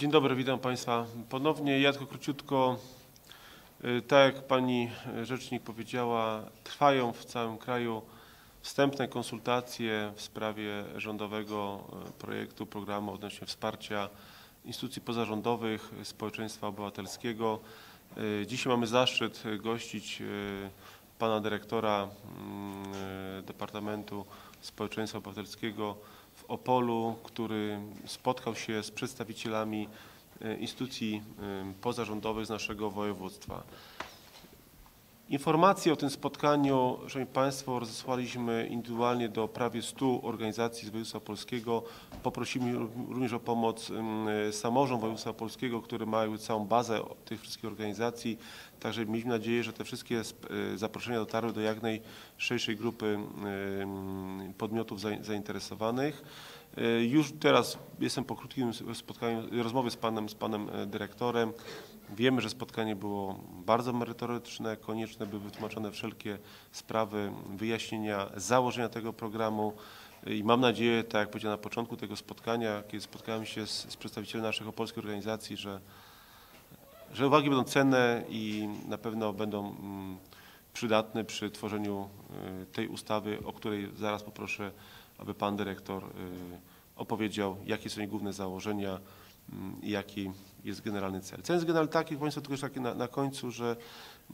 Dzień dobry, witam Państwa ponownie. Ja tylko króciutko, y, tak jak Pani Rzecznik powiedziała, trwają w całym kraju wstępne konsultacje w sprawie rządowego y, projektu programu odnośnie wsparcia instytucji pozarządowych społeczeństwa obywatelskiego. Y, Dzisiaj mamy zaszczyt gościć Pana Dyrektora mm, Departamentu Społeczeństwa Obywatelskiego Opolu, który spotkał się z przedstawicielami e, instytucji e, pozarządowych z naszego województwa. Informacje o tym spotkaniu, Szanowni Państwo, rozesłaliśmy indywidualnie do prawie 100 organizacji z województwa polskiego. Poprosimy również o pomoc samorząd województwa polskiego, który mają całą bazę tych wszystkich organizacji. Także mieliśmy nadzieję, że te wszystkie e, zaproszenia dotarły do jak najszerszej grupy podmiotów zainteresowanych. E, już teraz jestem po krótkim spotkaniu, rozmowie z panem, z panem e, dyrektorem. Wiemy, że spotkanie było bardzo merytoryczne, konieczne były wytłumaczone wszelkie sprawy, wyjaśnienia, założenia tego programu i mam nadzieję, tak jak powiedziałem na początku tego spotkania, kiedy spotkałem się z, z przedstawicielami naszych opolskich organizacji, że, że uwagi będą cenne i na pewno będą mm, przydatne przy tworzeniu tej ustawy, o której zaraz poproszę, aby pan dyrektor y, opowiedział, jakie są jej główne założenia mm, i jaki jest generalny cel. Cel jest generalny taki, Państwo tylko jeszcze taki na, na końcu, że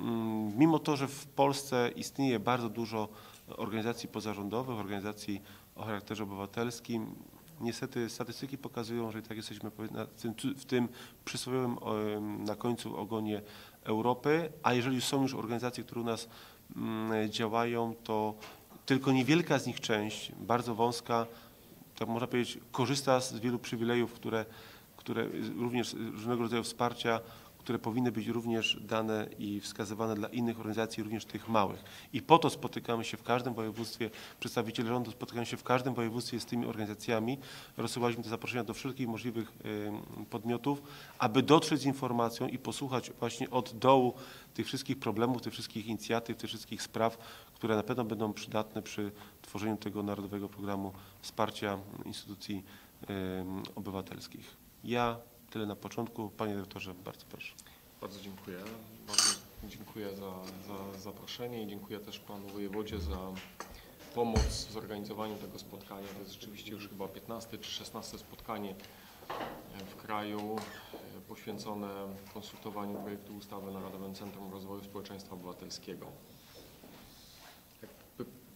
mm, mimo to, że w Polsce istnieje bardzo dużo organizacji pozarządowych, organizacji o charakterze obywatelskim, niestety statystyki pokazują, że i tak jesteśmy w tym przysłowiowym na końcu ogonie Europy, a jeżeli są już organizacje, które u nas mm, działają, to tylko niewielka z nich część, bardzo wąska, tak można powiedzieć, korzysta z wielu przywilejów, które które również różnego rodzaju wsparcia, które powinny być również dane i wskazywane dla innych organizacji, również tych małych. I po to spotykamy się w każdym województwie, przedstawiciele rządu spotykają się w każdym województwie z tymi organizacjami. Rozsyłaliśmy te zaproszenia do wszelkich możliwych podmiotów, aby dotrzeć z informacją i posłuchać właśnie od dołu tych wszystkich problemów, tych wszystkich inicjatyw, tych wszystkich spraw, które na pewno będą przydatne przy tworzeniu tego Narodowego Programu Wsparcia Instytucji Obywatelskich. Ja tyle na początku. Panie dyrektorze, bardzo proszę. Bardzo dziękuję. Bardzo dziękuję za, za zaproszenie i dziękuję też panu wojewodzie za pomoc w zorganizowaniu tego spotkania. To jest rzeczywiście już chyba 15 czy 16 spotkanie w kraju poświęcone konsultowaniu projektu ustawy Narodowym Centrum Rozwoju Społeczeństwa Obywatelskiego.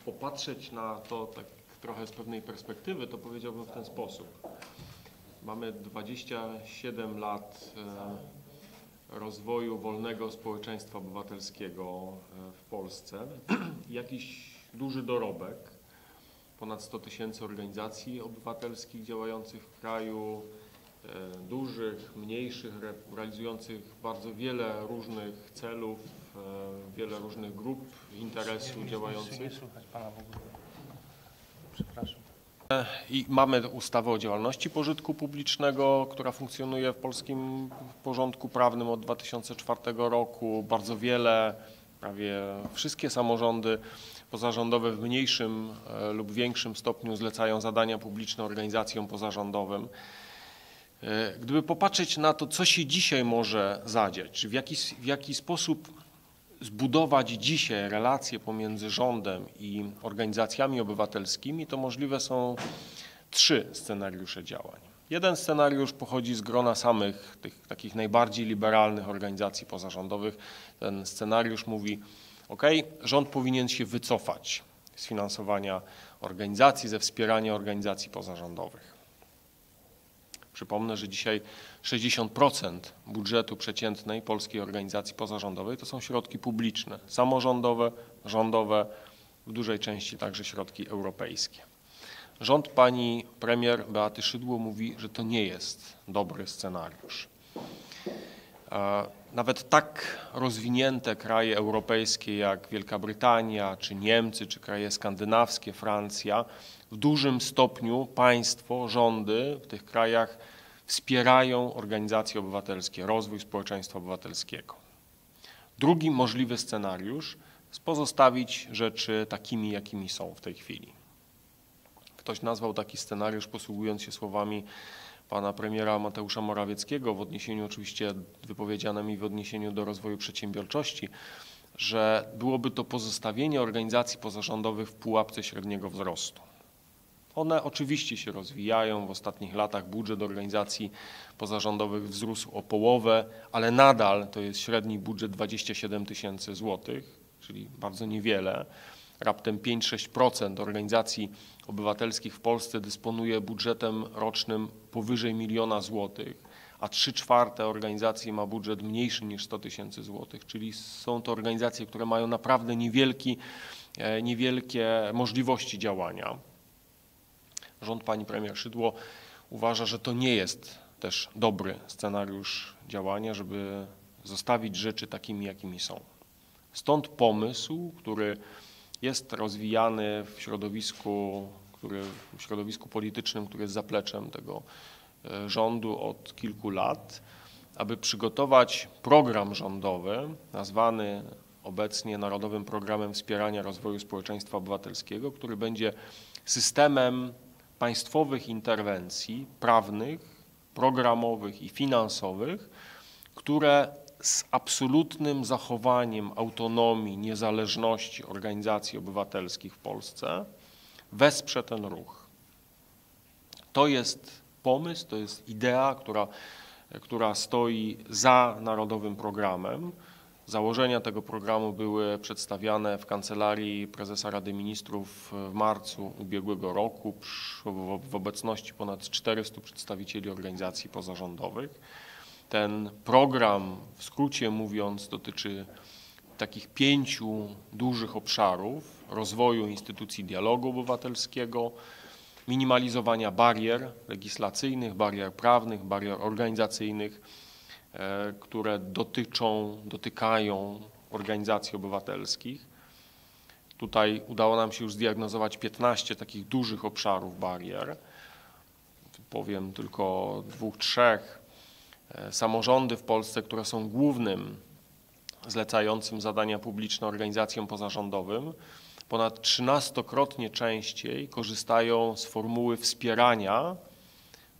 Popatrzeć na to tak trochę z pewnej perspektywy, to powiedziałbym w ten sposób. Mamy 27 lat e, rozwoju wolnego społeczeństwa obywatelskiego e, w Polsce. Jakiś duży dorobek, ponad 100 tysięcy organizacji obywatelskich działających w kraju, e, dużych, mniejszych, realizujących bardzo wiele różnych celów, wiele różnych grup interesu działających. I mamy ustawę o działalności pożytku publicznego, która funkcjonuje w polskim porządku prawnym od 2004 roku. Bardzo wiele, prawie wszystkie samorządy pozarządowe w mniejszym e, lub większym stopniu zlecają zadania publiczne organizacjom pozarządowym. E, gdyby popatrzeć na to, co się dzisiaj może zadziać, czy w jaki, w jaki sposób zbudować dzisiaj relacje pomiędzy rządem i organizacjami obywatelskimi, to możliwe są trzy scenariusze działań. Jeden scenariusz pochodzi z grona samych tych takich najbardziej liberalnych organizacji pozarządowych. Ten scenariusz mówi, ok, rząd powinien się wycofać z finansowania organizacji, ze wspierania organizacji pozarządowych. Przypomnę, że dzisiaj 60% budżetu przeciętnej polskiej organizacji pozarządowej to są środki publiczne, samorządowe, rządowe, w dużej części także środki europejskie. Rząd pani premier Beaty Szydło mówi, że to nie jest dobry scenariusz. Nawet tak rozwinięte kraje europejskie jak Wielka Brytania, czy Niemcy, czy kraje skandynawskie, Francja, w dużym stopniu państwo, rządy w tych krajach wspierają organizacje obywatelskie, rozwój społeczeństwa obywatelskiego. Drugi możliwy scenariusz jest pozostawić rzeczy takimi, jakimi są w tej chwili. Ktoś nazwał taki scenariusz, posługując się słowami pana premiera Mateusza Morawieckiego w odniesieniu oczywiście wypowiedzianym i w odniesieniu do rozwoju przedsiębiorczości, że byłoby to pozostawienie organizacji pozarządowych w pułapce średniego wzrostu. One oczywiście się rozwijają. W ostatnich latach budżet organizacji pozarządowych wzrósł o połowę, ale nadal to jest średni budżet 27 tysięcy złotych, czyli bardzo niewiele. Raptem 5-6% organizacji obywatelskich w Polsce dysponuje budżetem rocznym powyżej miliona złotych, a 3 czwarte organizacji ma budżet mniejszy niż 100 tysięcy złotych, czyli są to organizacje, które mają naprawdę niewielki, e, niewielkie możliwości działania. Rząd pani premier Szydło uważa, że to nie jest też dobry scenariusz działania, żeby zostawić rzeczy takimi, jakimi są. Stąd pomysł, który jest rozwijany w środowisku, który, w środowisku politycznym, który jest zapleczem tego e, rządu od kilku lat, aby przygotować program rządowy nazwany obecnie Narodowym Programem Wspierania Rozwoju Społeczeństwa Obywatelskiego, który będzie systemem państwowych interwencji prawnych, programowych i finansowych, które z absolutnym zachowaniem autonomii, niezależności organizacji obywatelskich w Polsce wesprze ten ruch. To jest pomysł, to jest idea, która, która stoi za narodowym programem. Założenia tego programu były przedstawiane w Kancelarii Prezesa Rady Ministrów w marcu ubiegłego roku w obecności ponad 400 przedstawicieli organizacji pozarządowych. Ten program, w skrócie mówiąc, dotyczy takich pięciu dużych obszarów rozwoju instytucji dialogu obywatelskiego, minimalizowania barier legislacyjnych, barier prawnych, barier organizacyjnych, które dotyczą, dotykają organizacji obywatelskich. Tutaj udało nam się już zdiagnozować 15 takich dużych obszarów barier. Powiem tylko dwóch, trzech. E, samorządy w Polsce, które są głównym zlecającym zadania publiczne organizacjom pozarządowym, ponad 13-krotnie częściej korzystają z formuły wspierania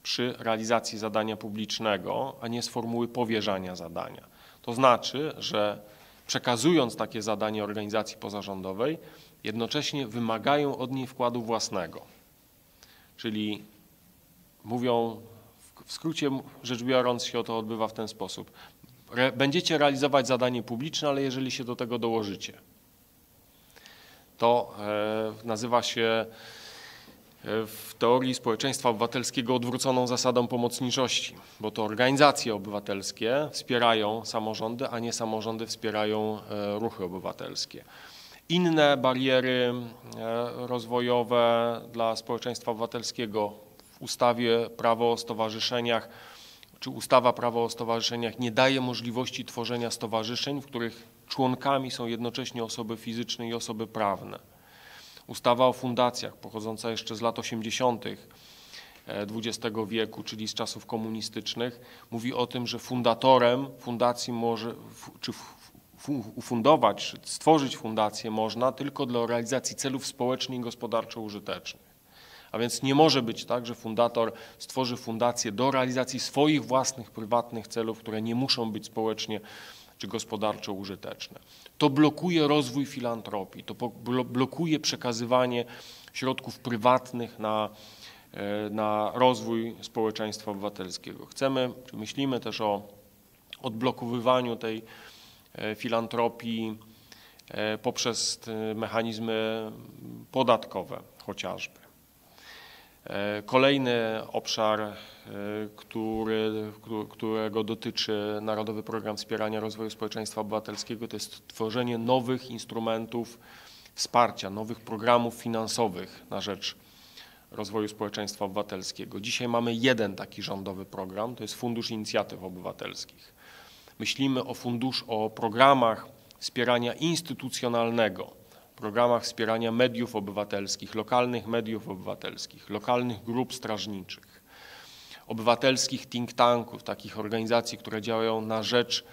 przy realizacji zadania publicznego, a nie z formuły powierzania zadania. To znaczy, że przekazując takie zadanie organizacji pozarządowej, jednocześnie wymagają od niej wkładu własnego. Czyli mówią w skrócie rzecz biorąc się to odbywa w ten sposób. Będziecie realizować zadanie publiczne, ale jeżeli się do tego dołożycie, to e, nazywa się w teorii społeczeństwa obywatelskiego odwróconą zasadą pomocniczości, bo to organizacje obywatelskie wspierają samorządy, a nie samorządy wspierają e, ruchy obywatelskie. Inne bariery e, rozwojowe dla społeczeństwa obywatelskiego ustawie prawo o stowarzyszeniach, czy ustawa prawo o stowarzyszeniach nie daje możliwości tworzenia stowarzyszeń, w których członkami są jednocześnie osoby fizyczne i osoby prawne. Ustawa o fundacjach pochodząca jeszcze z lat 80. XX e, wieku, czyli z czasów komunistycznych, mówi o tym, że fundatorem fundacji może, czy ufundować, stworzyć fundację można tylko dla realizacji celów społecznych i gospodarczo użytecznych. A więc nie może być tak, że fundator stworzy fundację do realizacji swoich własnych, prywatnych celów, które nie muszą być społecznie czy gospodarczo użyteczne. To blokuje rozwój filantropii, to blokuje przekazywanie środków prywatnych na, e, na rozwój społeczeństwa obywatelskiego. Chcemy, czy myślimy też o odblokowywaniu tej e, filantropii e, poprzez mechanizmy podatkowe chociażby. E, kolejny obszar, e, który, którego dotyczy Narodowy Program Wspierania Rozwoju Społeczeństwa Obywatelskiego, to jest tworzenie nowych instrumentów wsparcia, nowych programów finansowych na rzecz rozwoju społeczeństwa obywatelskiego. Dzisiaj mamy jeden taki rządowy program, to jest Fundusz Inicjatyw Obywatelskich. Myślimy o fundusz, o programach wspierania instytucjonalnego, programach wspierania mediów obywatelskich, lokalnych mediów obywatelskich, lokalnych grup strażniczych, obywatelskich think tanków, takich organizacji, które działają na rzecz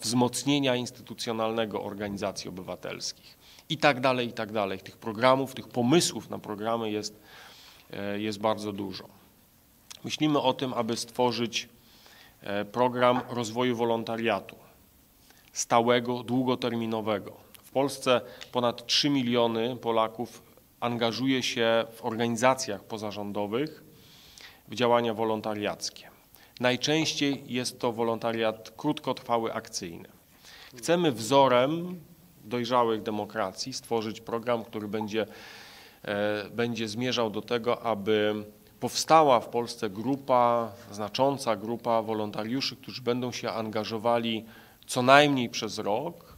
wzmocnienia instytucjonalnego organizacji obywatelskich i tak dalej, i tak dalej. Tych programów, tych pomysłów na programy jest, e, jest bardzo dużo. myślimy o tym, aby stworzyć e, program rozwoju wolontariatu stałego, długoterminowego. Polsce ponad 3 miliony Polaków angażuje się w organizacjach pozarządowych w działania wolontariackie. Najczęściej jest to wolontariat krótkotrwały, akcyjny. Chcemy wzorem dojrzałych demokracji stworzyć program, który będzie, e, będzie zmierzał do tego, aby powstała w Polsce grupa, znacząca grupa wolontariuszy, którzy będą się angażowali co najmniej przez rok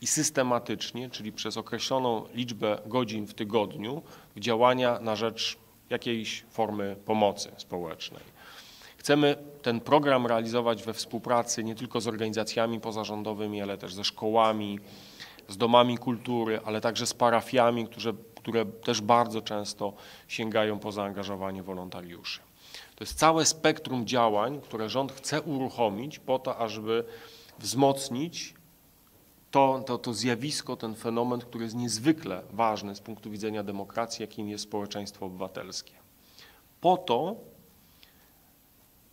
i systematycznie, czyli przez określoną liczbę godzin w tygodniu, działania na rzecz jakiejś formy pomocy społecznej. Chcemy ten program realizować we współpracy nie tylko z organizacjami pozarządowymi, ale też ze szkołami, z domami kultury, ale także z parafiami, które, które też bardzo często sięgają po zaangażowanie wolontariuszy. To jest całe spektrum działań, które rząd chce uruchomić po to, ażeby wzmocnić to, to, to zjawisko, ten fenomen, który jest niezwykle ważny z punktu widzenia demokracji, jakim jest społeczeństwo obywatelskie. Po to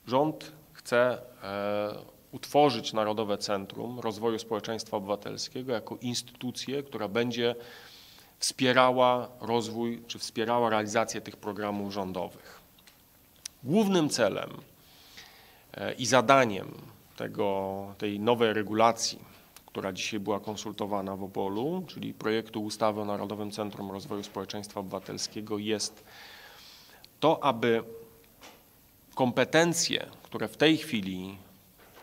rząd chce e, utworzyć Narodowe Centrum Rozwoju Społeczeństwa Obywatelskiego jako instytucję, która będzie wspierała rozwój czy wspierała realizację tych programów rządowych. Głównym celem e, i zadaniem tego, tej nowej regulacji, która dzisiaj była konsultowana w Opolu, czyli projektu ustawy o Narodowym Centrum Rozwoju Społeczeństwa Obywatelskiego jest to, aby kompetencje, które w tej chwili,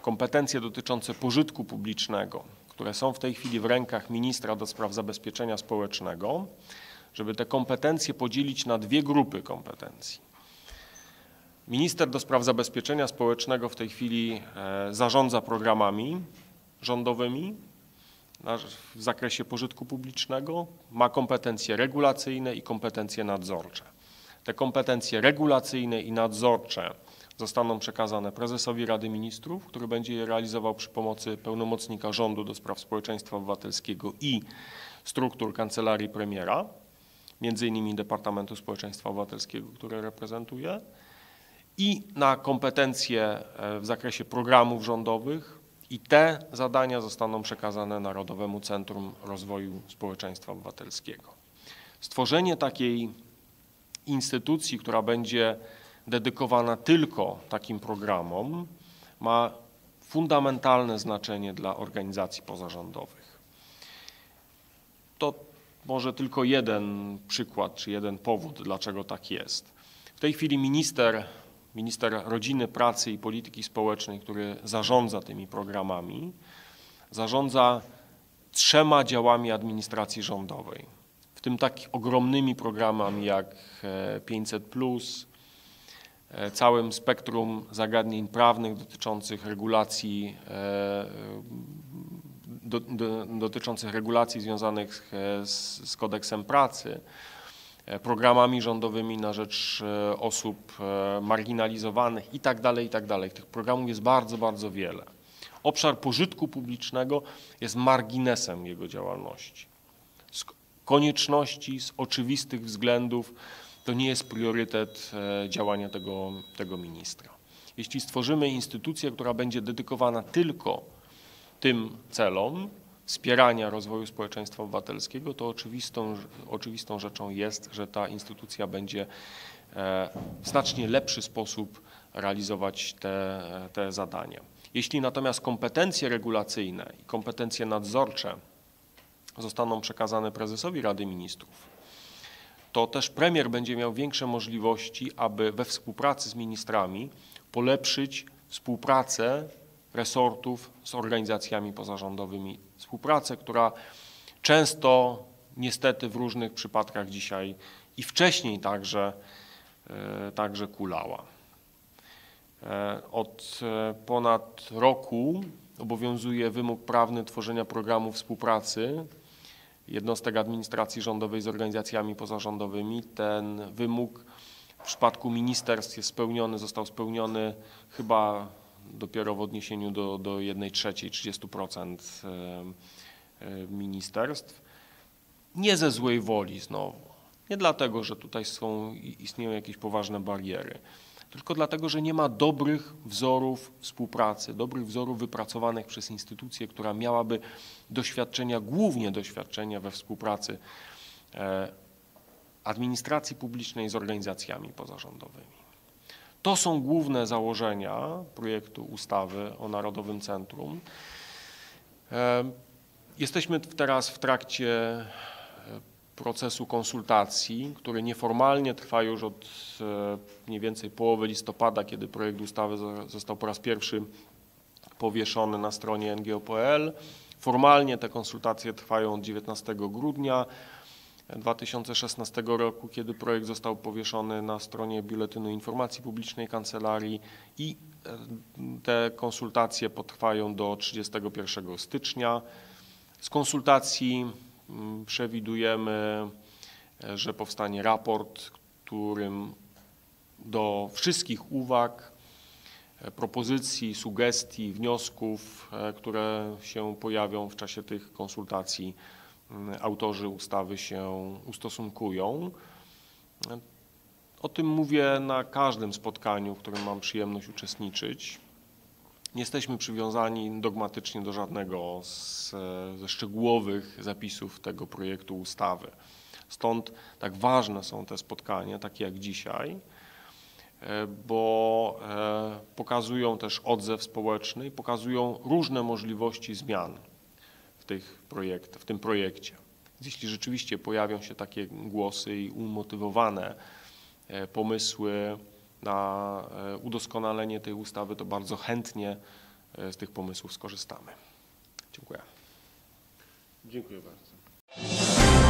kompetencje dotyczące pożytku publicznego, które są w tej chwili w rękach ministra do spraw zabezpieczenia społecznego, żeby te kompetencje podzielić na dwie grupy kompetencji. Minister do spraw zabezpieczenia społecznego w tej chwili e, zarządza programami rządowymi w zakresie pożytku publicznego, ma kompetencje regulacyjne i kompetencje nadzorcze. Te kompetencje regulacyjne i nadzorcze zostaną przekazane prezesowi Rady Ministrów, który będzie je realizował przy pomocy pełnomocnika rządu do spraw społeczeństwa obywatelskiego i struktur kancelarii premiera, między innymi Departamentu Społeczeństwa Obywatelskiego, które reprezentuje, i na kompetencje e, w zakresie programów rządowych i te zadania zostaną przekazane Narodowemu Centrum Rozwoju Społeczeństwa Obywatelskiego. Stworzenie takiej instytucji, która będzie dedykowana tylko takim programom, ma fundamentalne znaczenie dla organizacji pozarządowych. To może tylko jeden przykład, czy jeden powód, dlaczego tak jest. W tej chwili minister, minister rodziny, pracy i polityki społecznej, który zarządza tymi programami, zarządza trzema działami administracji rządowej, w tym tak ogromnymi programami jak 500, E, całym spektrum zagadnień prawnych dotyczących regulacji, e, do, do, dotyczących regulacji związanych e, z, z kodeksem pracy, programami rządowymi na rzecz osób marginalizowanych itd., tak itd. Tak Tych programów jest bardzo, bardzo wiele. Obszar pożytku publicznego jest marginesem jego działalności. Z konieczności, z oczywistych względów to nie jest priorytet e, działania tego, tego ministra. Jeśli stworzymy instytucję, która będzie dedykowana tylko tym celom wspierania rozwoju społeczeństwa obywatelskiego, to oczywistą, oczywistą rzeczą jest, że ta instytucja będzie e, w znacznie lepszy sposób realizować te, te zadania. Jeśli natomiast kompetencje regulacyjne i kompetencje nadzorcze zostaną przekazane prezesowi Rady Ministrów, to też premier będzie miał większe możliwości, aby we współpracy z ministrami polepszyć współpracę resortów z organizacjami pozarządowymi. Współpracę, która często niestety w różnych przypadkach dzisiaj i wcześniej także, e, także kulała. E, od e, ponad roku obowiązuje wymóg prawny tworzenia programu współpracy jednostek administracji rządowej z organizacjami pozarządowymi. Ten wymóg w przypadku ministerstw jest spełniony, został spełniony chyba dopiero w odniesieniu do, do 1 trzeciej, 30% ministerstw. Nie ze złej woli znowu. Nie dlatego, że tutaj są, istnieją jakieś poważne bariery. tylko dlatego, że nie ma dobrych wzorów współpracy, dobrych wzorów wypracowanych przez instytucję, która miałaby doświadczenia, głównie doświadczenia we współpracy e, administracji publicznej z organizacjami pozarządowymi. To są główne założenia projektu ustawy o Narodowym Centrum. Jesteśmy teraz w trakcie e, procesu konsultacji, który nieformalnie trwa już od e, mniej więcej połowy listopada, kiedy projekt ustawy zo- został po raz pierwszy powieszony na stronie ngo.pl. Formalnie te konsultacje trwają od 19 grudnia 2016 roku, kiedy projekt został powieszony na stronie Biuletynu Informacji Publicznej Kancelarii i e, te konsultacje potrwają do 31 stycznia. Z konsultacji mm, przewidujemy, e, że powstanie raport, którym do wszystkich uwag, e, propozycji, sugestii, wniosków, które się pojawią w czasie tych konsultacji, autorzy ustawy się ustosunkują. O tym mówię na każdym spotkaniu, w którym mam przyjemność uczestniczyć. Nie jesteśmy przywiązani dogmatycznie do żadnego z, ze szczegółowych zapisów tego projektu ustawy. Stąd tak ważne są te spotkania, takie jak dzisiaj, e, bo e, pokazują też odzew społeczny i pokazują różne możliwości zmian w, tych projekt, w tym projekcie. Więc Jeśli rzeczywiście pojawią się takie głosy i umotywowane e, pomysły na e, udoskonalenie tej ustawy, to bardzo chętnie e, z tych pomysłów skorzystamy. Dziękuję. Dziękuję bardzo.